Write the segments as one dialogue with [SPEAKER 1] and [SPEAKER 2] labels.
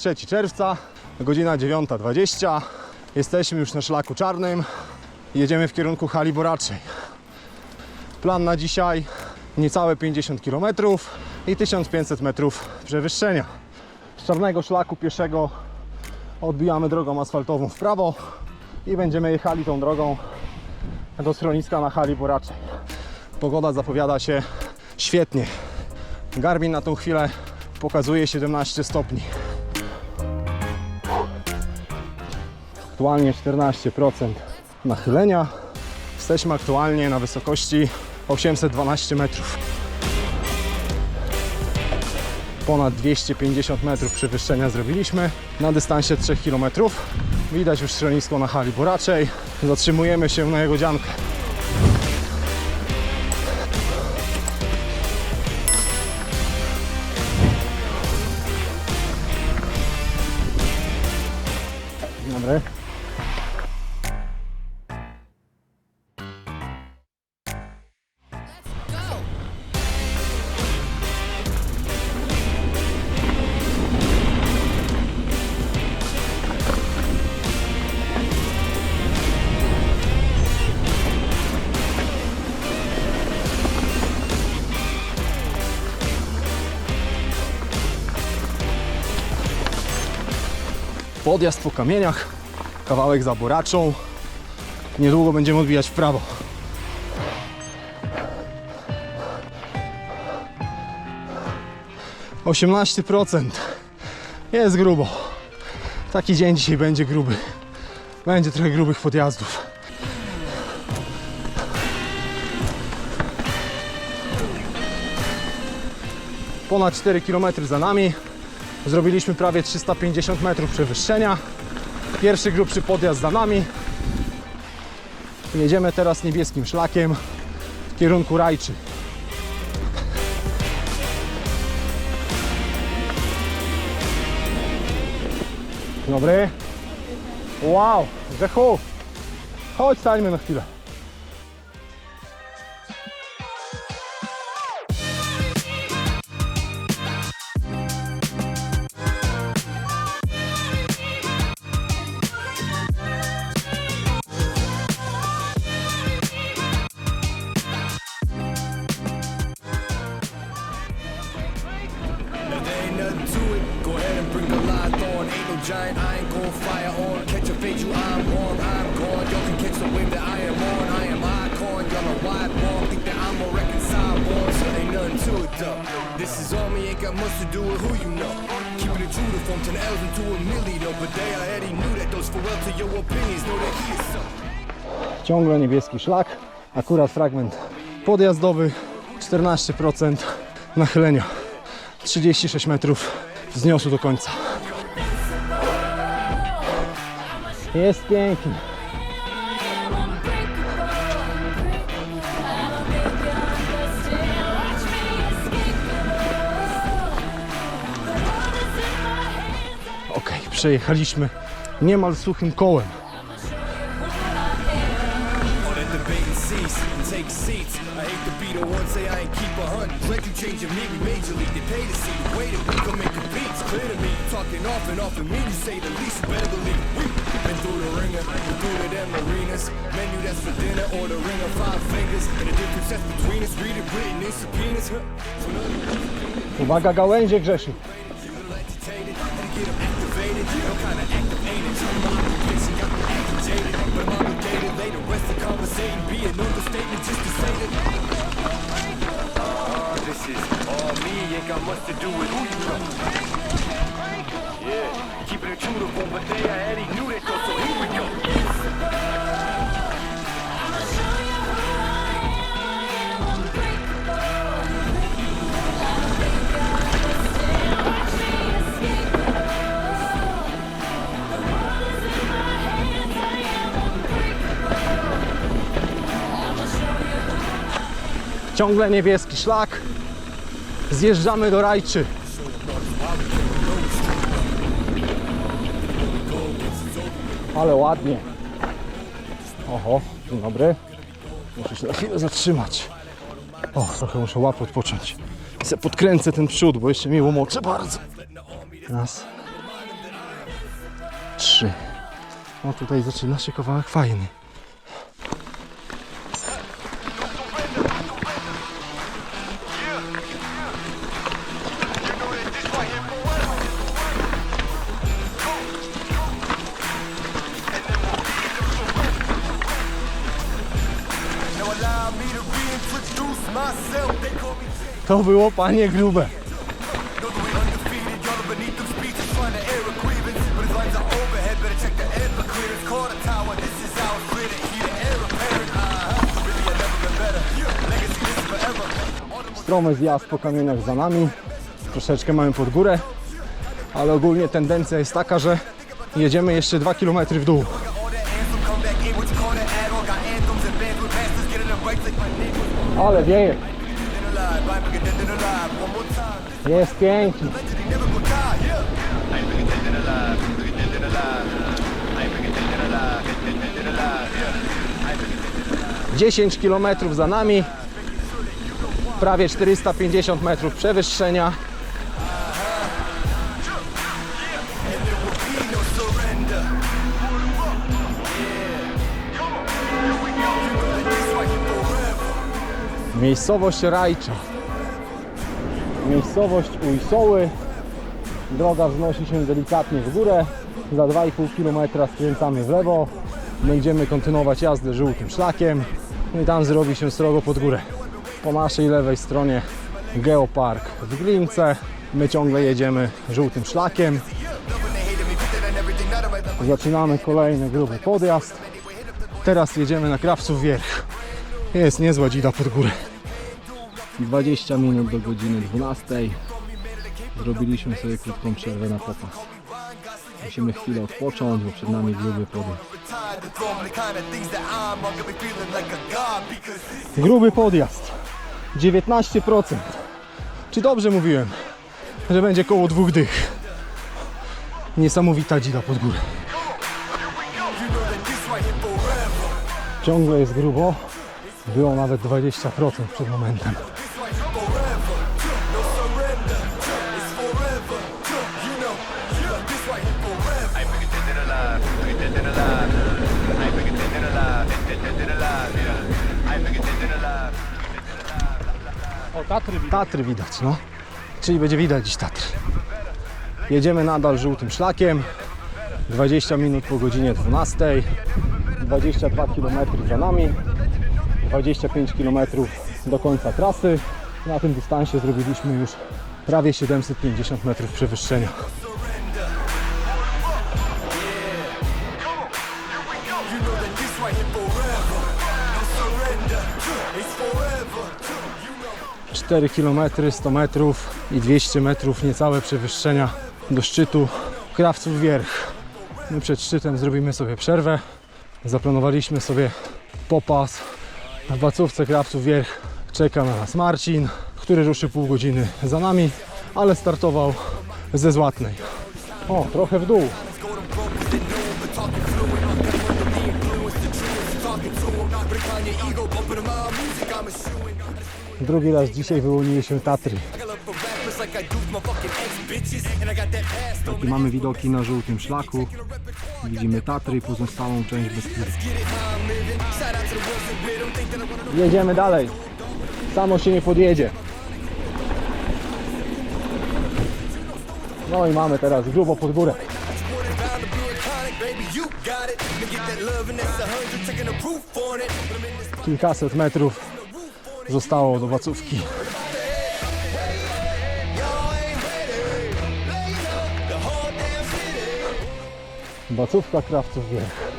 [SPEAKER 1] 3 czerwca, godzina 9.20. Jesteśmy już na szlaku czarnym. Jedziemy w kierunku hali boraczej. Plan na dzisiaj niecałe 50 km i 1500 metrów przewyższenia. Z czarnego szlaku pieszego odbijamy drogą asfaltową w prawo i będziemy jechali tą drogą do schroniska na hali boraczej. Pogoda zapowiada się świetnie. Garmin na tą chwilę pokazuje 17 stopni. Aktualnie 14% nachylenia. Jesteśmy aktualnie na wysokości 812 metrów. Ponad 250 metrów przewyższenia zrobiliśmy na dystansie 3 km. Widać już schronisko na hali boraczej. Zatrzymujemy się na jego dziankę. Podjazd po kamieniach, kawałek za. Niedługo będziemy odbijać w prawo. Osiemnaście procent. Jest grubo. Taki dzień dzisiaj będzie gruby. Będzie trochę grubych podjazdów. Ponad 4 km za nami. Zrobiliśmy prawie 350 metrów przewyższenia. Pierwszy grubszy podjazd za nami. Jedziemy teraz niebieskim szlakiem w kierunku Rajczy. Dobry. Wow, Grzechu. Chodź, stańmy na chwilę. Niebieski szlak. Akurat fragment podjazdowy. 14% nachylenia. 36 metrów wzniosu do końca. Jest pięknie. Ok, przejechaliśmy niemal suchym kołem.
[SPEAKER 2] Let you change your me majorly. They pay to see the way that we come make beats. Clear to me, you talking off and off and me. You say the least, you better believe we been through the ringer, been through to them arenas. Menu that's for dinner or the ring of five fingers. And the difference that's between us, read it written in subpoenas. Huh? So none
[SPEAKER 1] Uwaga gałęzie Grzesiu.
[SPEAKER 2] agitated, had to get them activated. No kind of active ain't it? Turn my obligation, got me agitated. But I'm obligated later, rest of conversating. Be an understatement just to say that. Is all me, ain't got much to do with who you know. Yeah, keeping it true to form, but they already knew that though, so here we go.
[SPEAKER 1] Ciągle niebieski szlak. Zjeżdżamy do Rajczy. Ale ładnie. Oho, dzień dobry. Muszę się na chwilę zatrzymać. O, trochę muszę łap odpocząć. I se podkręcę ten przód, bo jeszcze mi łomocze bardzo. Raz. trzy. O, tutaj zaczyna się kawałek fajny.
[SPEAKER 2] Legacy, this is forever.
[SPEAKER 1] Stromy zjazd po kamieniach za nami. Troszeczkę mamy pod górę, ale ogólnie tendencja jest taka, że jedziemy jeszcze 2 km w dół. Ale wieje, jest pięknie. 10 km za nami, prawie 450 metrów przewyższenia. Miejscowość Rajcza. Miejscowość Ujsoły. Droga wznosi się delikatnie w górę. Za 2,5 km skręcamy w lewo. Będziemy kontynuować jazdę żółtym szlakiem. No i tam zrobi się srogo pod górę. Po naszej lewej stronie Geopark w Glimce. My ciągle jedziemy żółtym szlakiem. Zaczynamy kolejny gruby podjazd. Teraz jedziemy na Krawców Wierch. Jest niezła dzida pod górę. 20 minut do godziny 12. Zrobiliśmy sobie krótką przerwę na popas. Musimy chwilę odpocząć, bo przed nami gruby podjazd. Gruby podjazd. 19%. Czy dobrze mówiłem, że będzie koło dwóch dych? Niesamowita dzida pod górę. Ciągle jest grubo. Było nawet 20% przed momentem. O, Tatry widać. Tatry widać, no. Czyli będzie widać dziś Tatry. Jedziemy nadal żółtym szlakiem. 20 minut po godzinie 12. 22 km za nami. 25 km do końca trasy. Na tym dystansie zrobiliśmy już prawie 750 metrów przewyższenia. 4 km, 100 metrów i 200 metrów niecałe przewyższenia do szczytu Krawców Wierch. My przed szczytem zrobimy sobie przerwę. Zaplanowaliśmy sobie popas w Bacówce Krawców Wierch. Czeka na nas Marcin, który ruszy pół godziny za nami, ale startował ze Złatnej. O, trochę w dół.
[SPEAKER 2] Him, talking him, ego, bumping to my music. I'm eschewing.
[SPEAKER 1] Drugi raz dzisiaj wyłoniły się Tatry.
[SPEAKER 2] I
[SPEAKER 1] mamy widoki na żółtym szlaku. Widzimy Tatry i pozostałą część Beskidu. Jedziemy dalej. Samo się nie podjedzie. No i mamy teraz grubo pod górę. Kilkaset metrów zostało do
[SPEAKER 2] city.
[SPEAKER 1] Bacówka Krawców Wierch.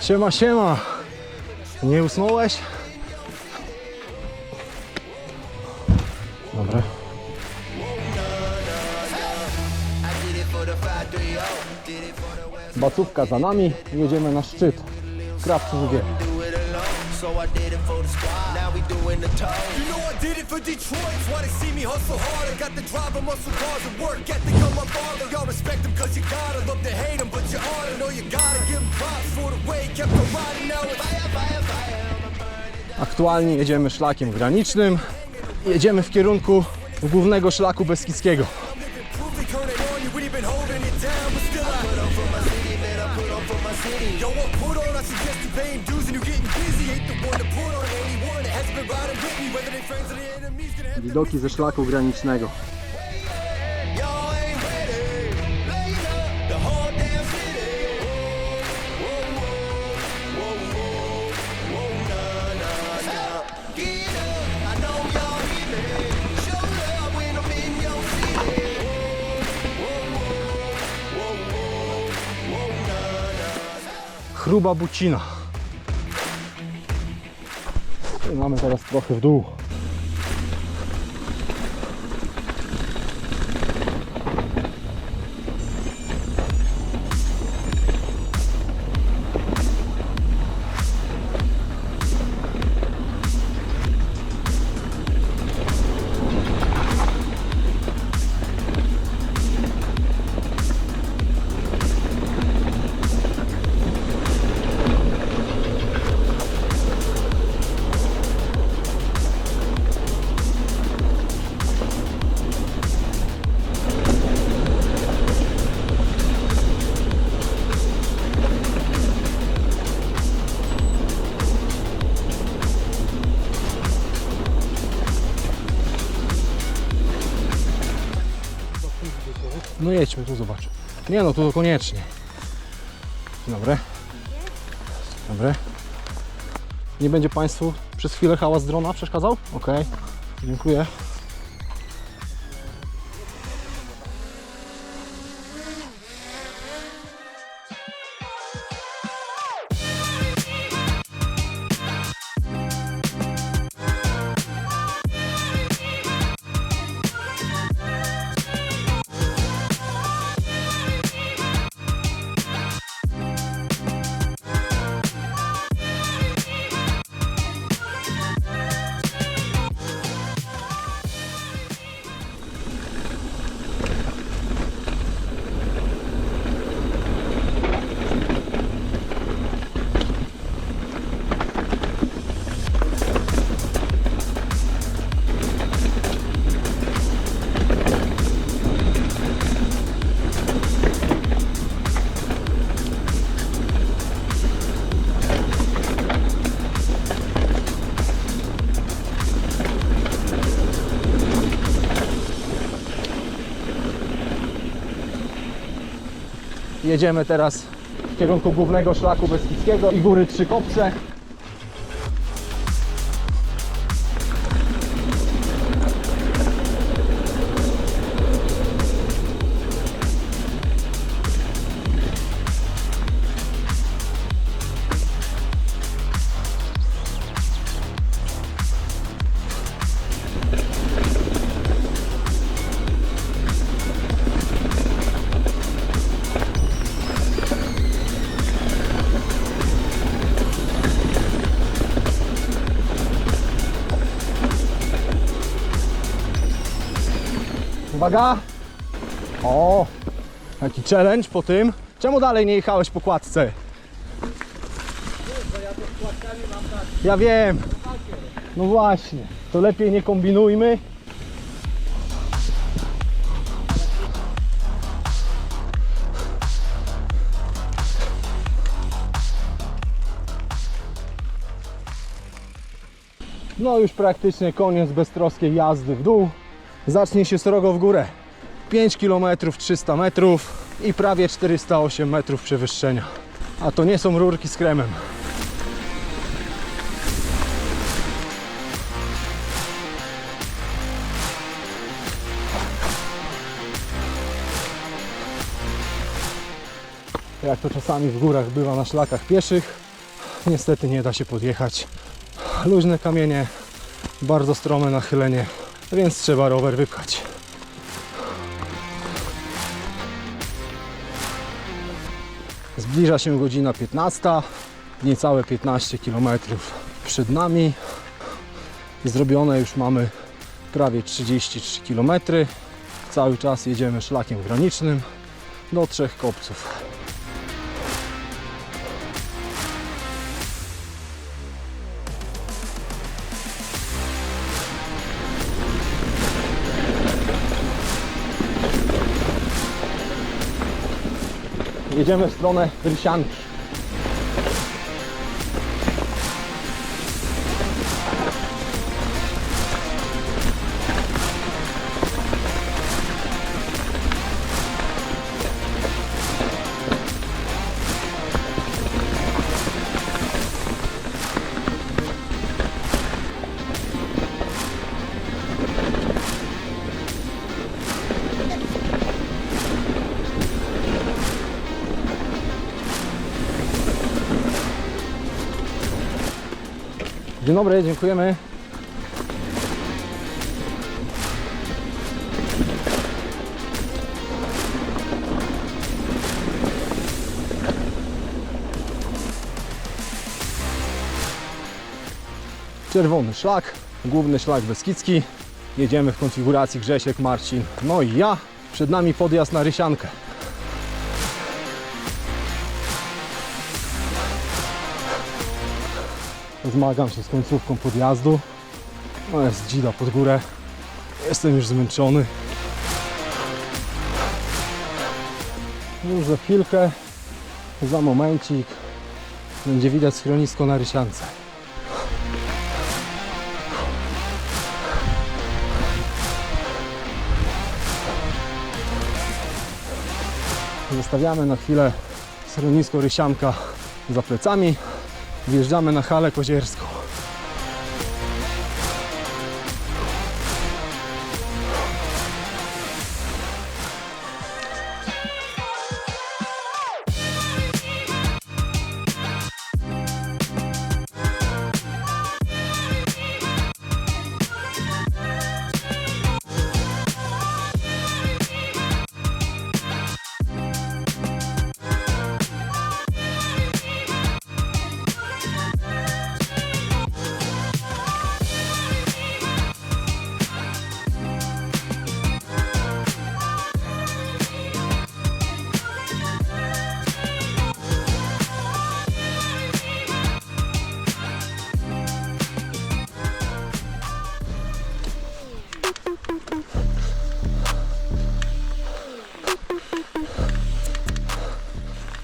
[SPEAKER 1] Siema, siema. Nie usnąłeś? Dobra. Bacówka za nami, jedziemy na szczyt.
[SPEAKER 3] So I did it for the squad. Now we doing the.
[SPEAKER 2] You know I did it for Detroit. That's why they see me hustle hard. I got the drive, I muscle cars and work ethic of my father. Y'all respect him cause you gotta. Love to hate him, but you ought to know you gotta give him props for the way he kept on riding. Now it's fire, fire, fire.
[SPEAKER 1] Aktualnie jedziemy szlakiem granicznym. Jedziemy w kierunku głównego szlaku Beskidzkiego.
[SPEAKER 3] Whoa, whoa, nah, nah.
[SPEAKER 1] Chruba bucina. Mamy teraz trochę w dół. Jedźmy tu, zobacz. Nie no, tu to koniecznie. Dzień dobry. Dobry. Nie będzie Państwu przez chwilę hałas drona przeszkadzał? Okej. Dziękuję. Jedziemy teraz w kierunku głównego szlaku Beskidzkiego i góry Trzy Kopce. Uwaga! O! Jaki challenge po tym. Czemu dalej nie jechałeś po kładce? Ja wiem. No właśnie. To lepiej nie kombinujmy. No już praktycznie koniec beztroskiej jazdy w dół. Zacznie się srogo w górę. 5 km 300 metrów i prawie 408 metrów przewyższenia. A to nie są rurki z kremem. Jak to czasami w górach bywa na szlakach pieszych, niestety nie da się podjechać. Luźne kamienie, bardzo strome nachylenie, więc trzeba rower wypchać. Zbliża się godzina 15, niecałe 15 km przed nami. Zrobione już mamy prawie 33 km. Cały czas jedziemy szlakiem granicznym do Trzech Kopców. Jedziemy w stronę Rysianki.
[SPEAKER 4] Dobry, dziękujemy. Czerwony szlak, główny szlak Beskidzki. Jedziemy w konfiguracji Grzesiek, Marcin, no i ja. Przed nami podjazd na Rysiankę. Zmagam się z końcówką podjazdu. No jest dzida pod górę. Jestem już zmęczony. Już za chwilkę, za momencik będzie widać schronisko na Rysiance. Zostawiamy na chwilę schronisko Rysianka za plecami. Wjeżdżamy na halę kozierską.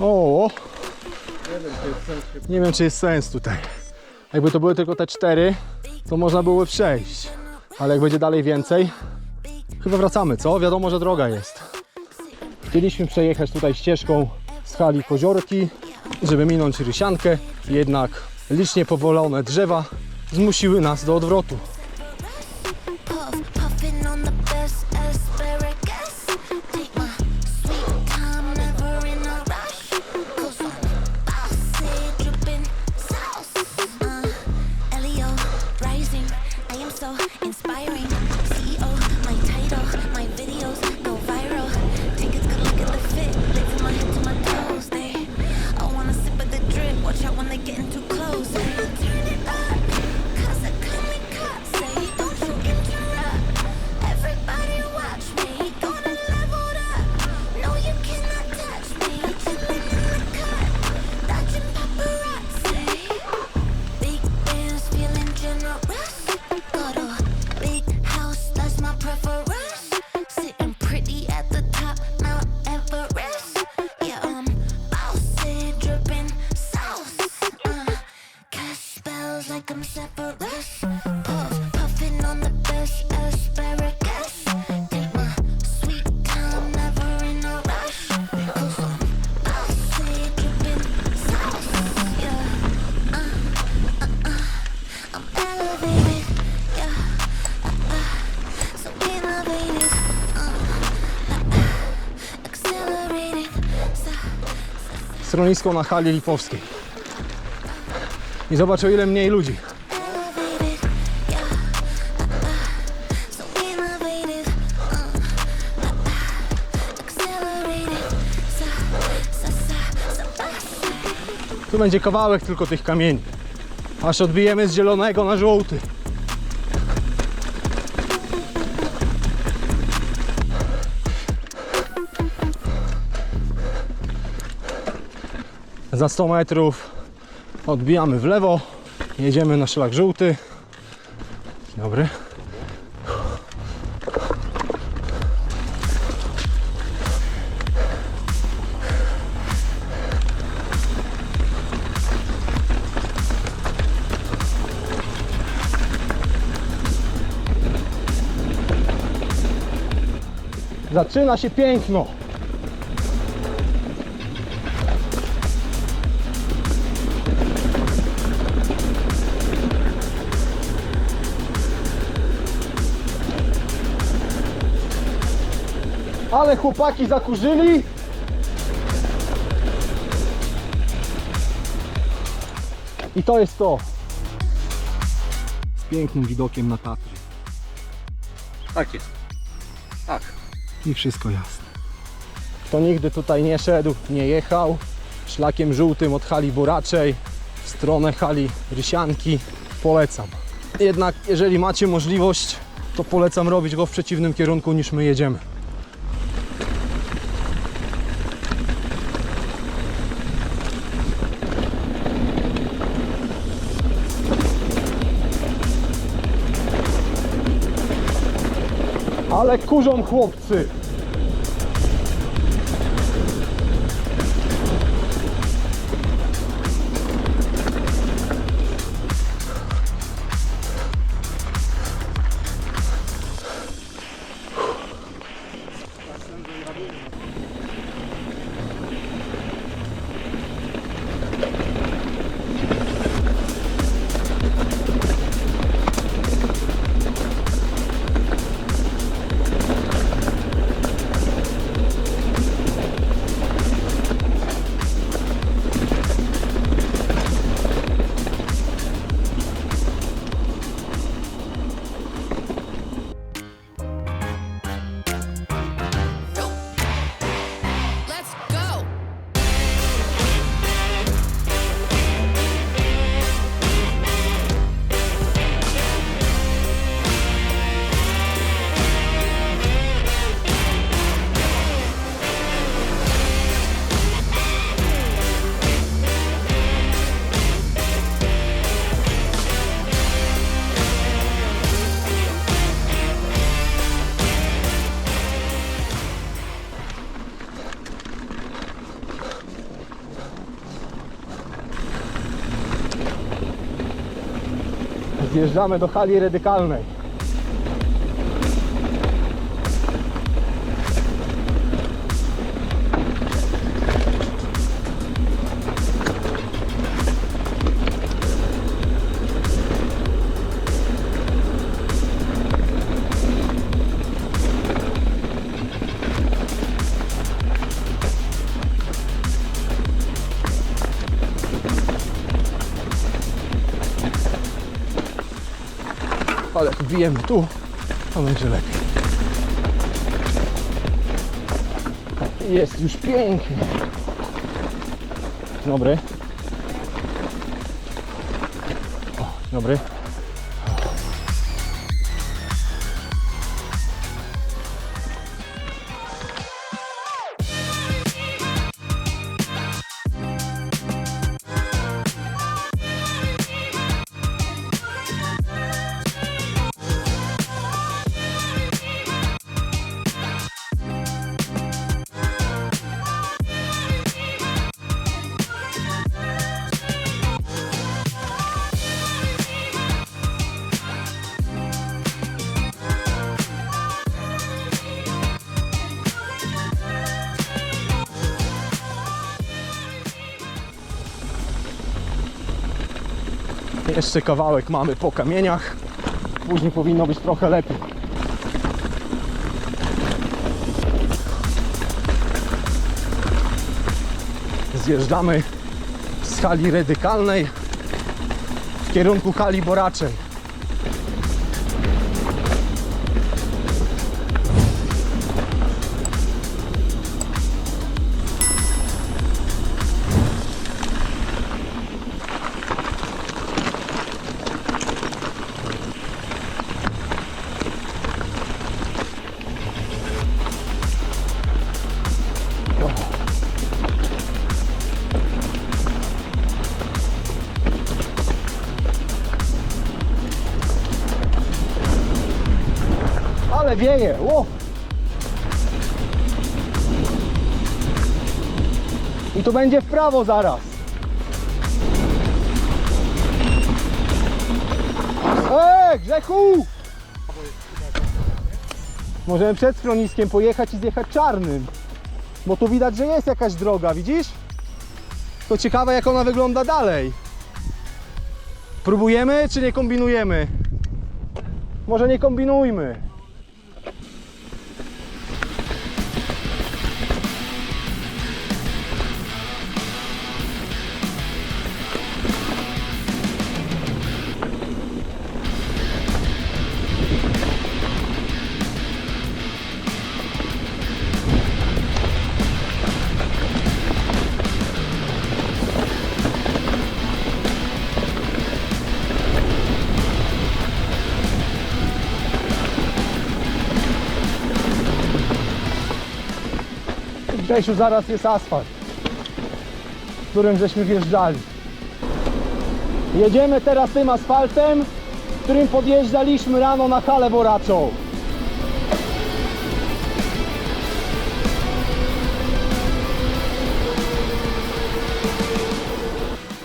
[SPEAKER 4] O! Nie wiem, czy jest sens tutaj. Jakby to były tylko te cztery, to można byłoby przejść. Ale jak będzie dalej więcej, chyba wracamy, co? Wiadomo, że droga jest. Chcieliśmy przejechać tutaj ścieżką z hali Koziorki, żeby minąć Rysiankę, jednak licznie powolone drzewa zmusiły nas do odwrotu. Schronisko na hali Lipowskiej. I zobacz o ile mniej ludzi. Tu będzie kawałek tylko tych kamieni. Aż odbijemy z zielonego na żółty. Za 100 metrów odbijamy w lewo. Jedziemy na szlak żółty. Dobry. Zaczyna się piękno. Ale chłopaki zakurzyli. I to jest to.
[SPEAKER 1] pięknym widokiem na Tatry.
[SPEAKER 5] Tak jest. Tak.
[SPEAKER 1] I wszystko jasne. Kto nigdy tutaj nie szedł, nie jechał szlakiem żółtym od hali Boraczej w stronę hali Rysianki, polecam. Jednak jeżeli macie możliwość, to polecam robić go w przeciwnym kierunku niż my jedziemy. Ale kurzą chłopcy! Zjeżdżamy do hali radykalnej. Wbijemy tu, to będzie lepiej. Jest już pięknie. Dobry. O, dobry. Jeszcze kawałek mamy po kamieniach. Później powinno być trochę lepiej. Zjeżdżamy z hali radykalnej w kierunku hali boraczej. Tu będzie w prawo zaraz. Ej, Grzechu! Możemy przed schroniskiem pojechać i zjechać czarnym. Bo tu widać, że jest jakaś droga, widzisz? To ciekawe jak ona wygląda dalej. Próbujemy czy nie kombinujemy? Może nie kombinujmy. Czesiu, zaraz jest asfalt, którym żeśmy wjeżdżali. Jedziemy teraz tym asfaltem, którym podjeżdżaliśmy rano na halę boraczą.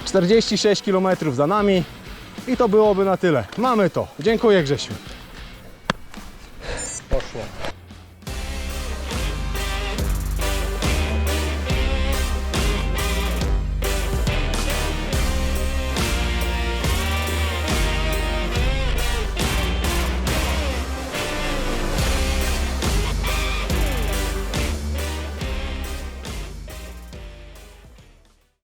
[SPEAKER 1] Czterdzieści sześć kilometrów za nami i to byłoby na tyle. Mamy to. Dziękuję Grzesiu.